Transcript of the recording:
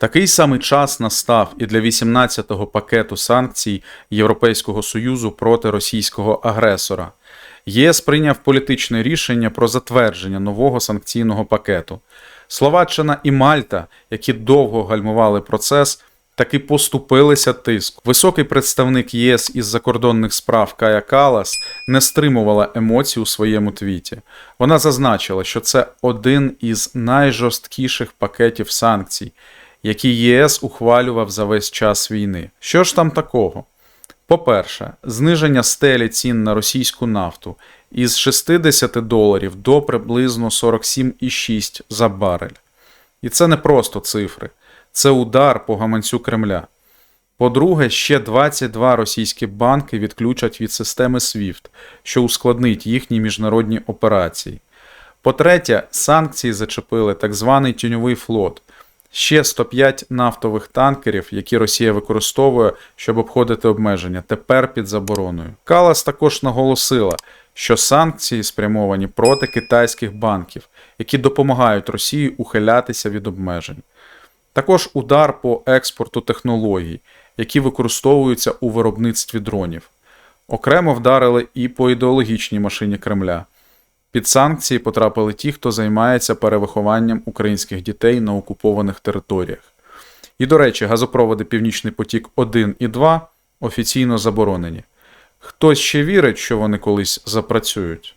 Такий самий час настав і для 18-го пакету санкцій Європейського Союзу проти російського агресора. ЄС прийняв політичне рішення про затвердження нового санкційного пакету. Словаччина і Мальта, які довго гальмували процес, таки поступилися тиску. Високий представник ЄС із закордонних справ Кая Калас не стримувала емоцій у своєму твіті. Вона зазначила, що це один із найжорсткіших пакетів санкцій, які ЄС ухвалював за весь час війни. Що ж там такого? По-перше, зниження стелі цін на російську нафту із 60 доларів до приблизно 47,6 за барель. І це не просто цифри, це удар по гаманцю Кремля. По-друге, ще 22 російські банки відключать від системи SWIFT, що ускладнить їхні міжнародні операції. По-третє, санкції зачепили так званий тіньовий флот. Ще 105 нафтових танкерів, які Росія використовує, щоб обходити обмеження, тепер під забороною. Калас також наголосила, що санкції спрямовані проти китайських банків, які допомагають Росії ухилятися від обмежень. Також удар по експорту технологій, які використовуються у виробництві дронів. Окремо вдарили і по ідеологічній машині Кремля. Під санкції потрапили ті, хто займається перевихованням українських дітей на окупованих територіях. І, до речі, газопроводи Північний потік 1 і 2 офіційно заборонені. Хтось ще вірить, що вони колись запрацюють.